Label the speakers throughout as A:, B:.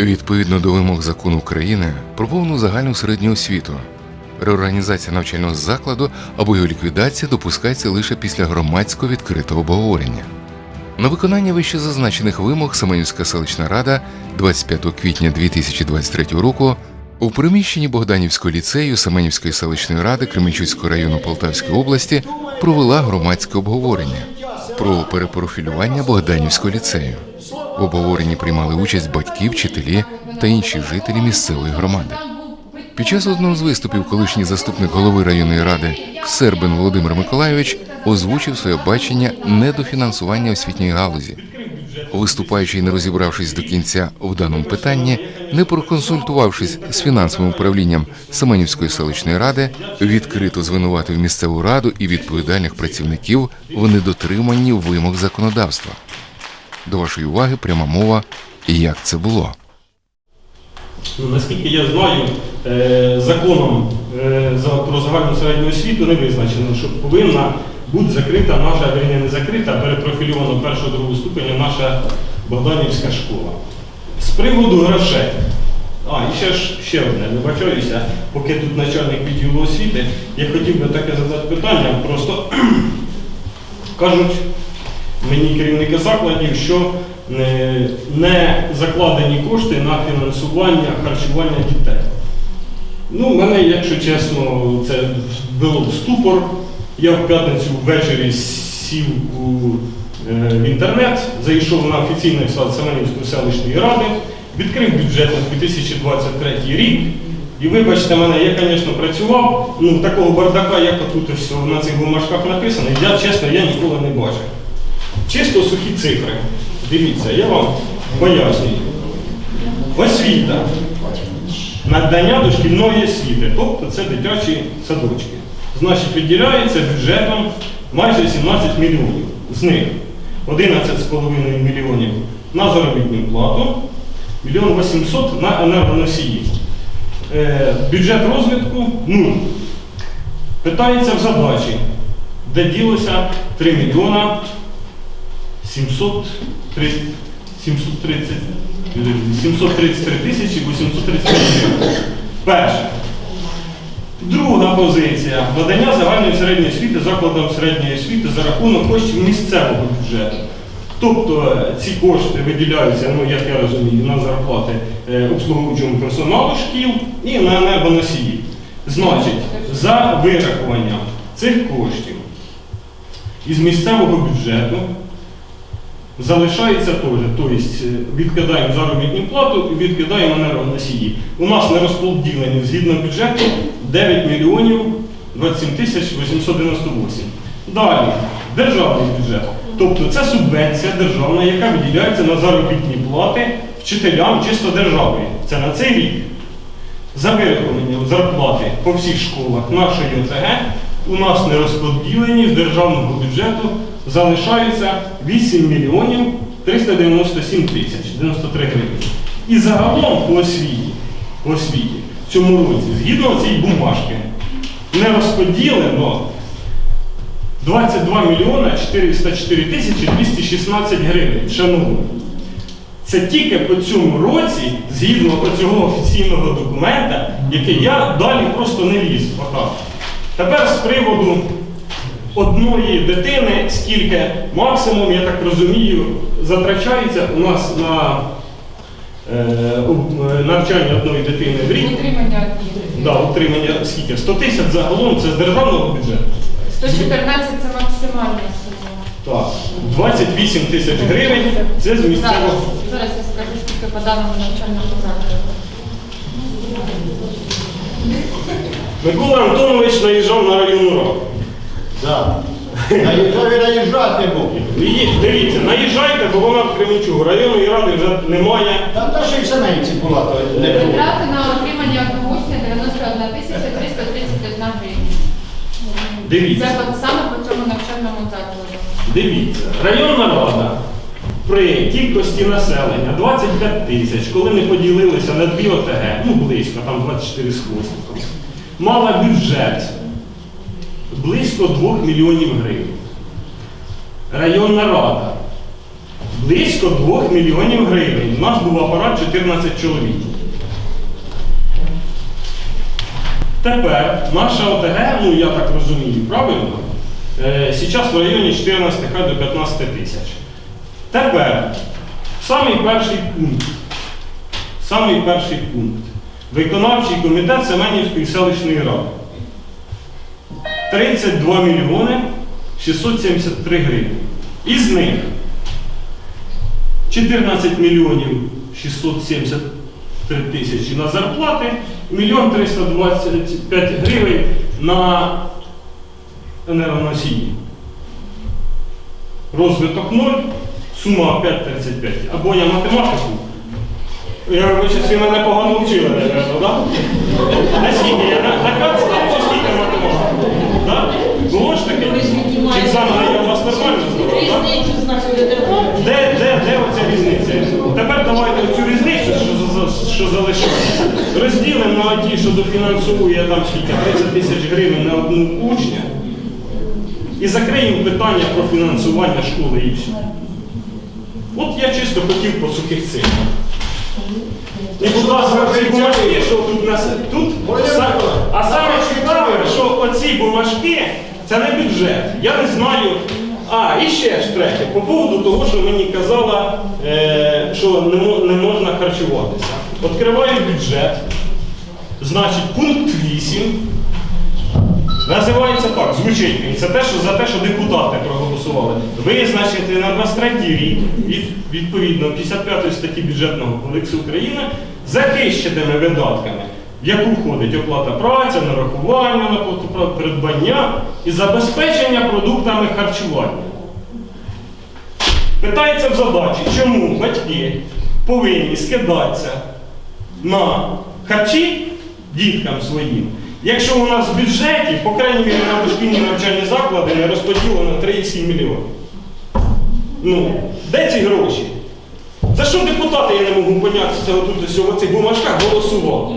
A: Відповідно до вимог закону України про повну загальну середню освіту, реорганізація навчального закладу або його ліквідація допускається лише після громадського відкритого обговорення. На виконання вище зазначених вимог Семенівська селищна рада 25 квітня 2023 року у приміщенні Богданівського ліцею Семенівської селищної ради Кременчуцького району Полтавської області провела громадське обговорення про перепрофілювання Богданівського ліцею. В обговоренні приймали участь батьки, вчителі та інші жителі місцевої громади. Під час одного з виступів колишній заступник голови районної ради Сербин Володимир Миколайович озвучив своє бачення недофінансування освітньої галузі. Виступаючи і не розібравшись до кінця в даному питанні, не проконсультувавшись з фінансовим управлінням Семенівської селищної ради, відкрито звинуватив місцеву раду і відповідальних працівників в недотриманні вимог законодавства. До вашої уваги пряма мова, як це було.
B: Ну, наскільки я знаю, е, законом е, про загальну середню освіту не визначено, що повинна бути закрита наша, верні не закрита, а перепрофільована першого другого ступеня наша Богданівська школа. З приводу грошей. А, і ще ж ще одне, вибачаюся, поки тут начальник відділу освіти, я хотів би таке задати питання. Просто кажуть мені керівники закладів, що е, не закладені кошти на фінансування харчування дітей. Ну, мене, якщо чесно, це ввело в ступор. Я в п'ятницю ввечері сів у, е, в інтернет, зайшов на офіційний сайт Семенівської селищної ради, відкрив бюджет на 2023 рік. І вибачте мене, я, звісно, працював, ну такого бардака, як тут на цих бумажках написано, я чесно, я ніколи не бачив. Чисто сухі цифри. Дивіться, я вам пояснюю. Освіта. Надання дошкільної освіти, тобто це дитячі садочки. Значить, виділяється бюджетом майже 17 мільйонів. З них 11,5 мільйонів на заробітну плату, мільйон 800 на енергоносії. Е, бюджет розвитку нуль. Питається в задачі, де ділося 3 мільйона 730, 730, 733 тисячі 830 гривень. Перше. Друга позиція. Надання загальної середньої освіти закладам середньої освіти за рахунок коштів місцевого бюджету. Тобто е, ці кошти виділяються, ну як я розумію, на зарплати е, обслуговуючому персоналу шкіл і на енергоносії. Значить, за вирахуванням цих коштів із місцевого бюджету залишається теж. Тобто е, відкидаємо заробітну плату і відкидаємо енергоносії. У нас на розподіленні згідно бюджету 9 мільйонів 27 тисяч 898. Далі, державний бюджет. Тобто це субвенція державна, яка виділяється на заробітні плати вчителям чисто державою. Це на цей рік. За вирахуванням зарплати по всіх школах нашої ОТГ у нас не розподілені з державного бюджету залишається 8 мільйонів 397 тисяч 93 гривень. І загалом по освіті, по освіті в цьому році, згідно цієї бумажки, не розподілено 22 мільйона 404 тисячі 216 гривень. Шановні. Це тільки по цьому році, згідно цього офіційного документа, який я далі просто не ліз. Отак. Тепер з приводу одної дитини, скільки максимум, я так розумію, затрачається у нас на е, навчання одної дитини в рік.
C: Утримання
B: Да, утримання скільки? 100 тисяч загалом це з державного бюджету.
C: 114 це максимальна сума.
B: Так. 28 тисяч гривень це з
C: Зараз,
B: місцевого.
C: зараз я скажу, скільки по даному навчальному закладу.
B: Микола Антонович наїжджав на районну раду.
D: І наїжджати був.
B: І Дивіться, наїжджайте, бо вона в Кременчугу. Районної ради вже немає.
D: Та та ще й в Семенівці була, то не було.
C: Витрати на отримання одного 91 тисяча 331 гривня.
B: Дивіться.
C: Це от саме по цьому навчальному закладу.
B: Дивіться, районна рада при кількості населення 25 тисяч, коли не поділилися на дві ОТГ, ну близько, там 24 з хвостиком, мала бюджет близько 2 мільйонів гривень. Районна рада близько 2 мільйонів гривень. У нас був апарат 14 чоловік. Тепер наша ОТГ, ну я так розумію, правильно? Е, зараз в районі 14 хай до 15 тисяч. Тепер самий перший пункт. Самий перший пункт. Виконавчий комітет Семенівської селищної ради. 32 мільйони 673 гривні. Із них 14 мільйонів 673 тисячі на зарплати, мільйон 325 гривень на енергоносії. Розвиток 0, сума 5,35. Або я математику. Я ви мене погано вчили, так? Наскільки я на, на кат став, чи скільки математику? Да? Було ж таке? Чи екзамени я у вас нормально здавав. Де, де, де оця різниця? Тепер давайте цю різницю, що, за- що залишилася, розділимо на ті, що дофінансує там скільки 30 тисяч гривень на одну учня, і закриємо питання про фінансування школи і все. От я чисто хотів по сухих цифрах. І, будь ласка, ці бумажки, що тут нас тут, са- а саме оці бумажки це не бюджет. Я не знаю. А, і ще ж третє, по поводу того, що мені казала, е, що не, не можна харчуватися. Відкриваю бюджет, значить, пункт 8. Називається так, звучить він. Це те, що за те, що депутати проголосували. Визначити на 23 рік, від, відповідно 55 статті бюджетного кодексу України, захищеними видатками, в яку входить оплата праці, нарахування, праці, придбання і забезпечення продуктами харчування. Питається в задачі, чому батьки повинні скидатися на харчі діткам своїм, якщо у нас в бюджеті, по крайній мірі на дошкільні навчальні заклади, не розподілено 3,7 мільйонів. Ну, де ці гроші? За що депутати, я не можу поняти, це отут ось в цих бумажках голосували?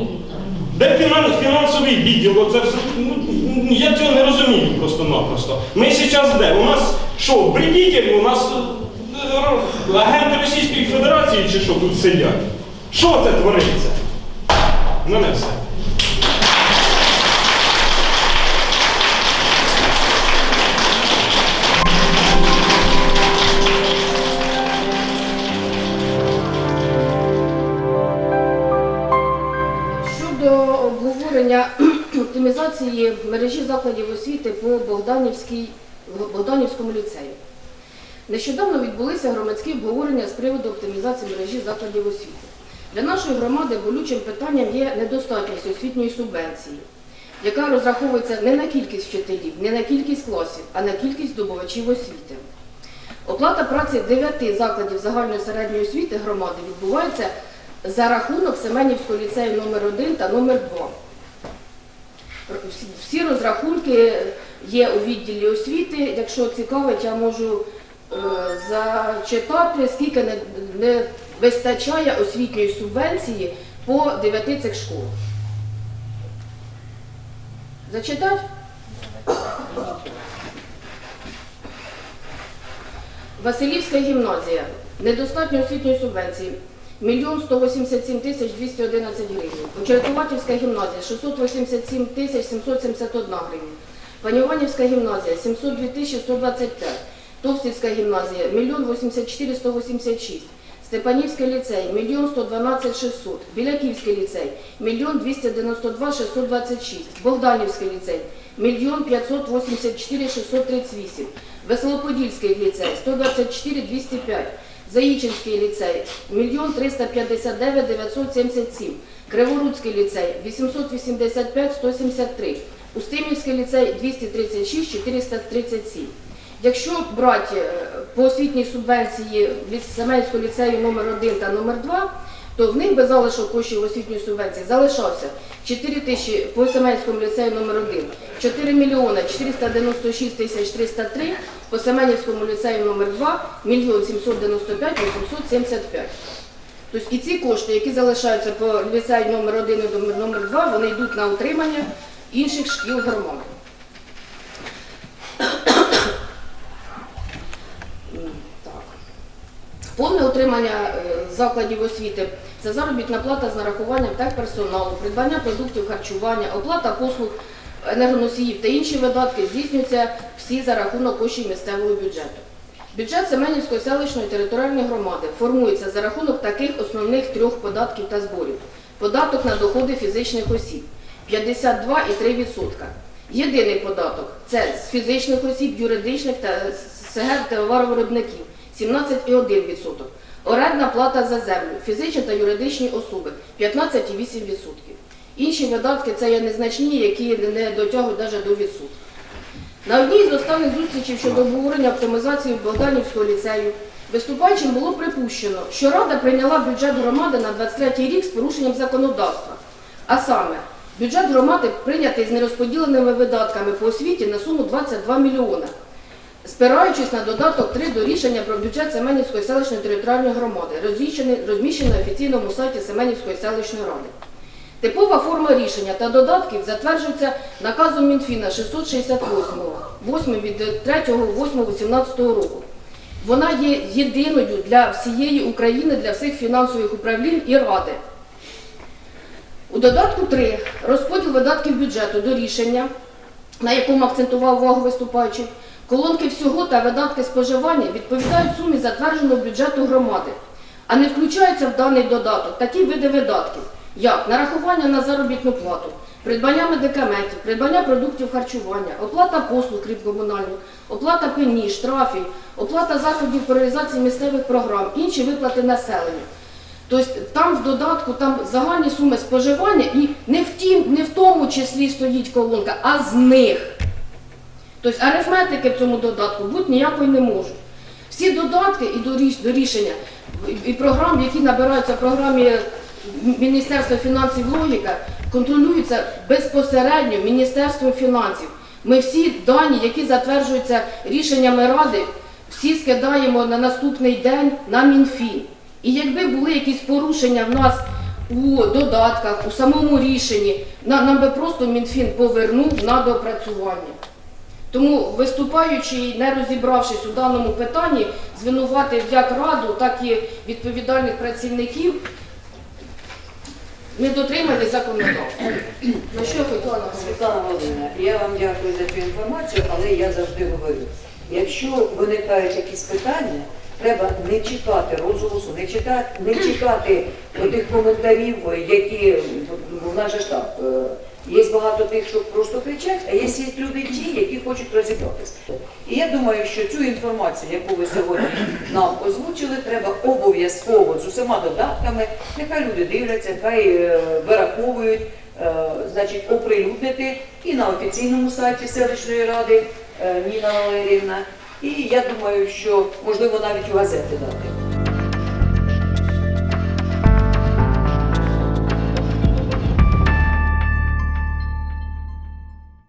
B: Де фінан- фінансовий відділ? Оце все, ну, ну, я цього не розумію просто-напросто. Ми зараз де? У нас що, вредителі, у нас е, агенти Російської Федерації чи що тут сидять? Що це твориться? Ну не все.
E: Оптимізації мережі закладів освіти по Богданівському ліцею. Нещодавно відбулися громадські обговорення з приводу оптимізації мережі закладів освіти. Для нашої громади болючим питанням є недостатність освітньої субвенції, яка розраховується не на кількість вчителів, не на кількість класів, а на кількість здобувачів освіти. Оплата праці дев'яти закладів загальної середньої освіти громади відбувається за рахунок Семенівського ліцею номер 1 та номер 2 Всі- розрахунки є у відділі освіти. Якщо цікавить, я можу е, зачитати, скільки не, вистачає освітньої субвенції по дев'яти цих школах. Зачитати? Василівська гімназія. Недостатньо освітньої субвенції. 1 187 тисяч 211 гривень. Очеретуватівська гімназія 687 тисяч 771 гривень. Паніванівська гімназія 702 тисячі 125. Товстівська гімназія 1 84 186. Степанівський ліцей 1 112 600. Біляківський ліцей 1 292 626. Богданівський ліцей 1 584 638. Веселоподільський ліцей 124 205. Заїчинський ліцей 1 359 977, Криворуцький ліцей 885 173, Устимівський ліцей 236 437. Якщо брати е, по освітній субвенції від Семенського ліцею номер 1 та номер 2, то в них без залишок коштів освітньої субвенції залишався 4 тисячі по Семенському ліцею номер 1, 4 мільйони 496 тисяч 303, по Семенівському ліцею номер 2 мільйон 795 875. Тобто і ці кошти, які залишаються по ліцею номер 1 і номер 2, вони йдуть на утримання інших шкіл громади. М, Так. По утримання е, закладів освіти це заробітна плата з нарахуванням техперсоналу, придбання продуктів харчування, оплата послуг енергоносіїв та інші видатки здійснюються всі за рахунок коштів місцевого бюджету. Бюджет Семенівської селищної територіальної громади формується за рахунок таких основних трьох податків та зборів. Податок на доходи фізичних осіб 52,3%. Єдиний податок це з фізичних осіб, юридичних та СГ товаровиробників 17,1%. Орендна плата за землю, фізичні та юридичні особи 15,8%. Інші видатки це є незначні, які не дотягують навіть до відсотка. На одній з останніх зустрічей щодо обговорення оптимізації Богданівського ліцею виступаючим було припущено, що Рада прийняла бюджет громади на 23 рік з порушенням законодавства. А саме, бюджет громади прийнятий з нерозподіленими видатками по освіті на суму 22 мільйона, спираючись на додаток 3 до рішення про бюджет Семенівської селищної територіальної громади, розміщений на офіційному сайті Семенівської селищної ради. Типова форма рішення та додатків затверджується наказом Мінфіна 668 8 від 3.8.18 року. Вона є єдиною для всієї України, для всіх фінансових управлінь і ради. У додатку 3 розподіл видатків бюджету до рішення, на якому акцентував увагу виступаючий, колонки всього та видатки споживання відповідають сумі затвердженого бюджету громади, а не включаються в даний додаток такі види видатків, як нарахування на заробітну плату, придбання медикаментів, придбання продуктів харчування, оплата послуг крім комунальних, оплата пені, штрафів, оплата заходів по реалізації місцевих програм, інші виплати населенню. Тобто там в додатку там загальні суми споживання і не в, тім, не в тому числі стоїть колонка, а з них. Тобто арифметики в цьому додатку бути ніякої не можуть. Всі додатки і до, ріш- до рішення і програм, які набираються в програмі Міністерства фінансів логіка, контролюються безпосередньо Міністерством фінансів. Ми всі дані, які затверджуються рішеннями Ради, всі скидаємо на наступний день на Мінфін. І якби були якісь порушення в нас у додатках, у самому рішенні, нам би просто Мінфін повернув на допрацювання. Тому виступаючий, не розібравшись у даному питанні, звинуватив як раду, так і відповідальних працівників не дотримали законодавства. На що я хотіла?
F: Світлана Володимирівна, я вам дякую за цю інформацію, але я завжди говорю, якщо виникають якісь питання, треба не чекати розголосу, не чекати, не чекати тих коментарів, які в нас же е, Є багато тих, що просто кричать, а є люди ті, які хочуть розібратися. І я думаю, що цю інформацію, яку ви сьогодні нам озвучили, треба обов'язково з усіма додатками, нехай люди дивляться, хай е, вираховують, е, значить, оприлюднити і на офіційному сайті селищної ради е, Ніна Валеріївна. І я думаю, що можливо навіть у газети дати.